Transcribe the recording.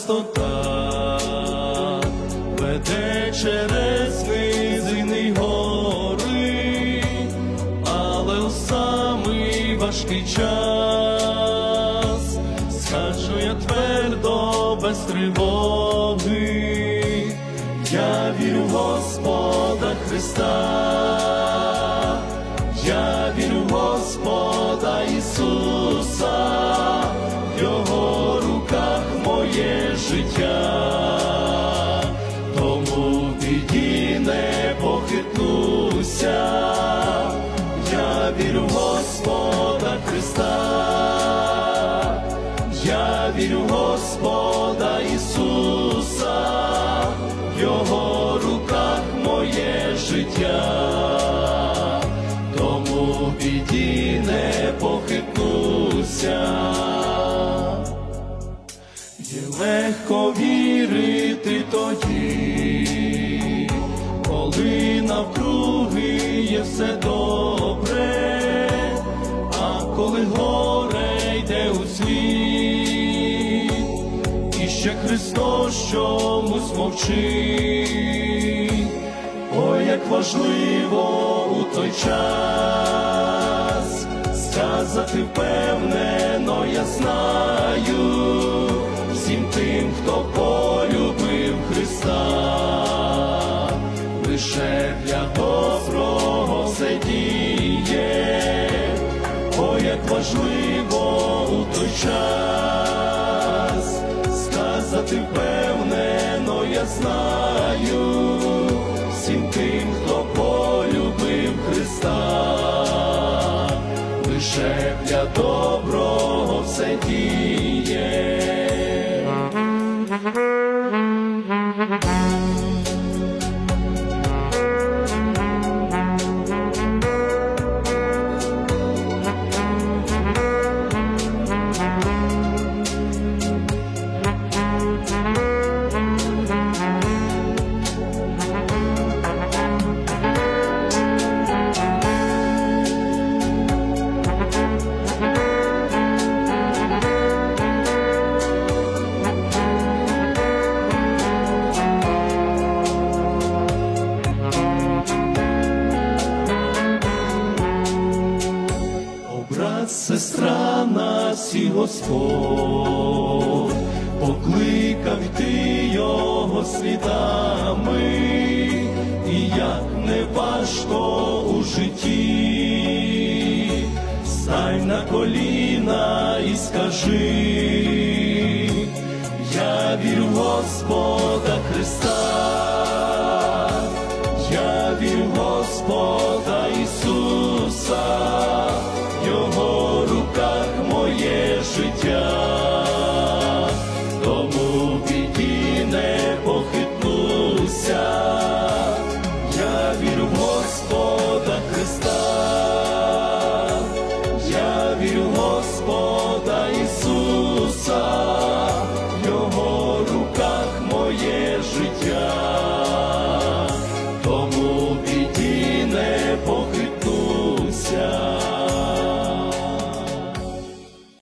простота веде через низини гори, але у самий важкий час скажу я твердо без тривоги, я вірю в Господа Христа. Життя, тому в біді не похитнуся, я вірю в Господа Христа, я вірю в Господа Ісуса, в Його руках моє життя. Тому в біді не похитнуся. Легко вірити тоді, коли навкруги є все добре, а коли горе йде у світ, і ще Христос чомусь мовчить. Ой, як важливо у той час сказати впевнено, я знаю тим, хто полюбив Христа, лише для доброго все діє, ой, як важливо у той час. Сказати впевнено, я знаю всім тим, хто полюбив Христа, лише для доброго все діє. О, сестра, нас і Господь. Покликав йти його слідами, і як не важко у житті, стань на коліна і скажи, я вірю Господа Христа. Я вірю Господа Ісуса, тому біді не похитне.